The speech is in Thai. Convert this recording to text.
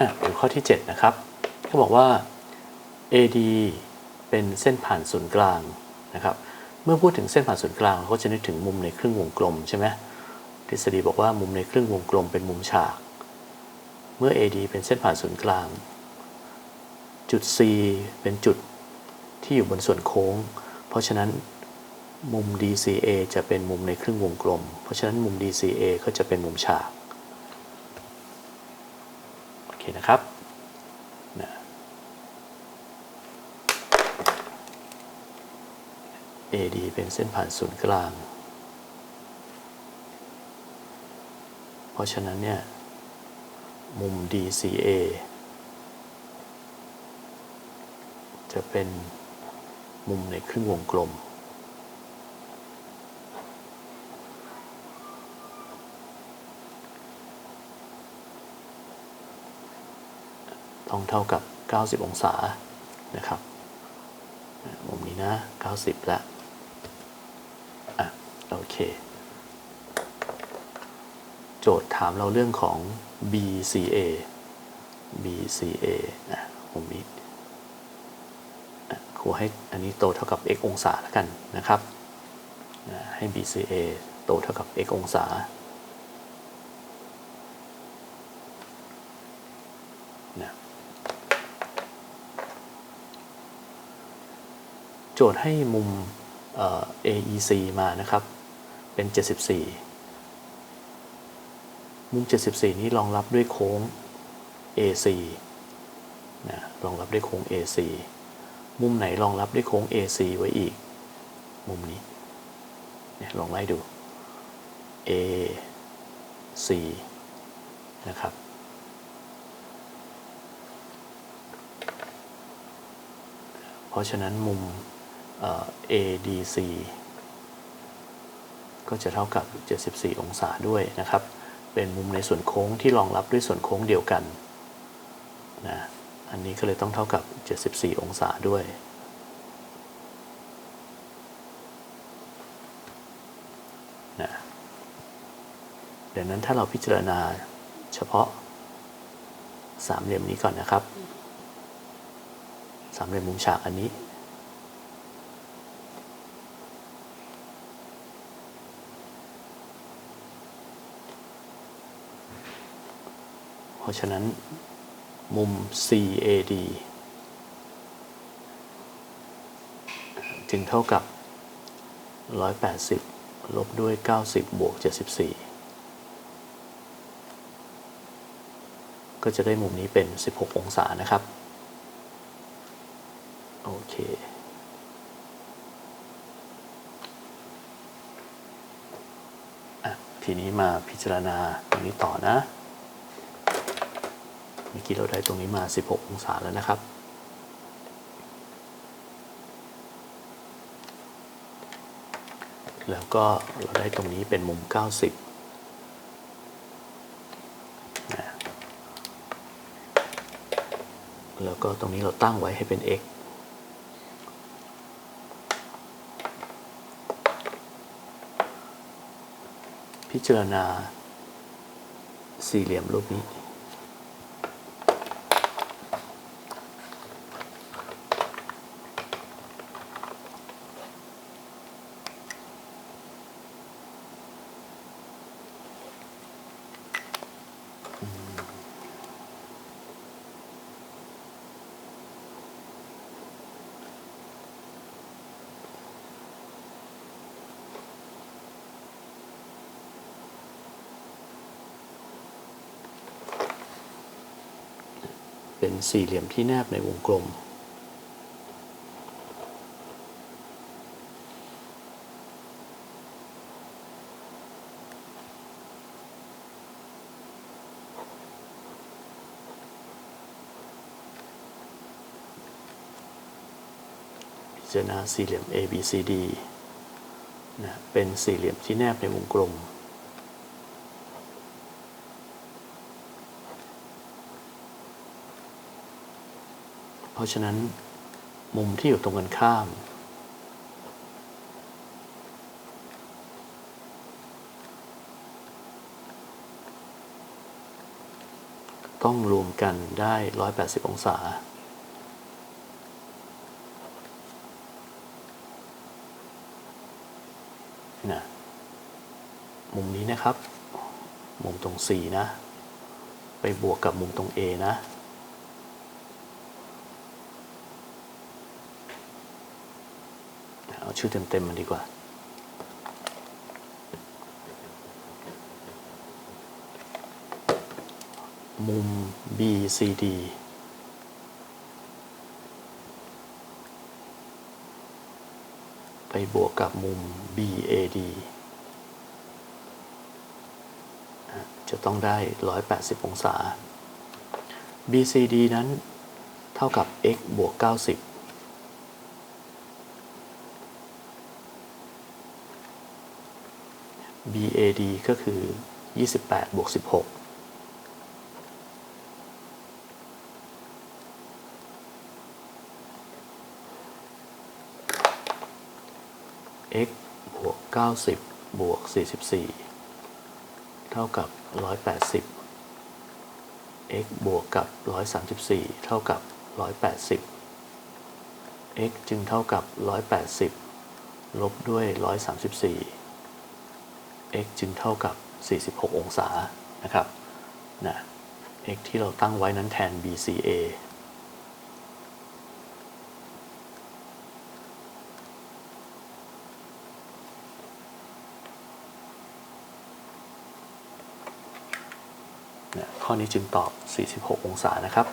อะดูข้อที่ 7 นะครับเขาบอกว่า AD เป็นเส้นผ่านศูนย์กลางนะครับ เมื่อพูดถึงเส้นผ่านศูนย์กลางเราจะนึกถึงมุมในครึ่งวงกลมใช่ไหมทฤษฎีบอกว่ามุมในครึ่งวงกลมเป็นมุมฉาก เมื่อ AD เป็นเส้นผ่านศูนย์กลาง จุด C เป็นจุดที่อยู่บนส่วนโค้ง เพราะฉะนั้นมุม DCA จะเป็นมุมในครึ่งวงกลม เพราะฉะนั้นมุม DCA ก็จะเป็นมุมฉาก นะครับนะ AD เป็นเส้นผ่านศูนย์กลาง เพราะฉะนั้นเนี่ย มุม DCA จะเป็นมุมในครึ่งวงกลม ต้อง เท่ากับ 90 องศานะครับมุมนี้นะ 90 แล้วอะโอเค โจทย์ถามเราเรื่องของ BCA BCA อะมุมนี้อะครูให้อันนี้โตเท่ากับ x องศาแล้วกันนะครับให้ BCA โตเท่ากับ x องศา นะ จทย์ให้มุมเอ่อ AEC มานะครับ เป็น 74 มุม 74 นี้รองรับด้วยโค้ง AC นะรองรับด้วยโค้ง AC มุมไหนรองรับด้วยโค้ง AC ไว้อีก มุมนี้เนี่ยลองไล่ดู AC นะครับเพราะฉะนั้นมุม ADC ก็จะเท่ากับ 74 องศาด้วยนะครับ เป็นมุมในส่วนโค้งที่รองรับด้วยส่วนโค้งเดียวกันนะอันนี้ก็เลยต้องเท่ากับ 74 องศาด้วยนะดังนั้นถ้าเราพิจารณาเฉพาะสามเหลี่ยมนี้ก่อนนะครับ สามเหลี่ยมมุมฉากอันนี้ ราะฉะนั้นมุม CAD จึงเท่ากับ 180 ลบด้วย 90 บวก 74 ก็จะได้มุมนี้เป็น 16 องศานะครับ โอเคอทีนี้มาพิจารณาตรงนี้ต่อนะ เมื่อกี้เราได้ตรงนี้มา 16 องศาแล้วนะครับ แล้วก็เราได้ตรงนี้เป็นมุม 90นะแล้วก็ตรงนี้เราตั้งไว้ให้เป็น x พิจารณาสี่เหลี่ยมรูปนี้ เป็นสี่เหลี่ยมที่แนบในวงกลม พิจารณาสี่เหลี่ยม ABCD นะเป็นสี่เหลี่ยมที่แนบในวงกลม ราะฉะนั้นมุมที่อยู่ตรงกันข้าม ต้องรวมกันได้ 180 องศา นะมุมนี้นะครับ มุมตรง C นะ ไปบวกกับมุมตรง A นะ เอาชื่อเต็มๆมันดีกว่ามุม BCD ไปบวกกับมุม BAD จะต้องได้ 180 องศา BCD นั้นเท่ากับ x บวก 90 BAD ก็คือ 28บวก16 x บวก 90 บวก 44 เท่ากับ 180 x บวกกับ 134 เท่ากับ 180 x จึงเท่ากับ 180 ลบด้วย 134 x จึงเท่ากับ 46 องศานะครับนะ x ที่เราตั้งไว้นั้นแทน BCA นะข้อนี้จึงตอบ 46 องศานะครับ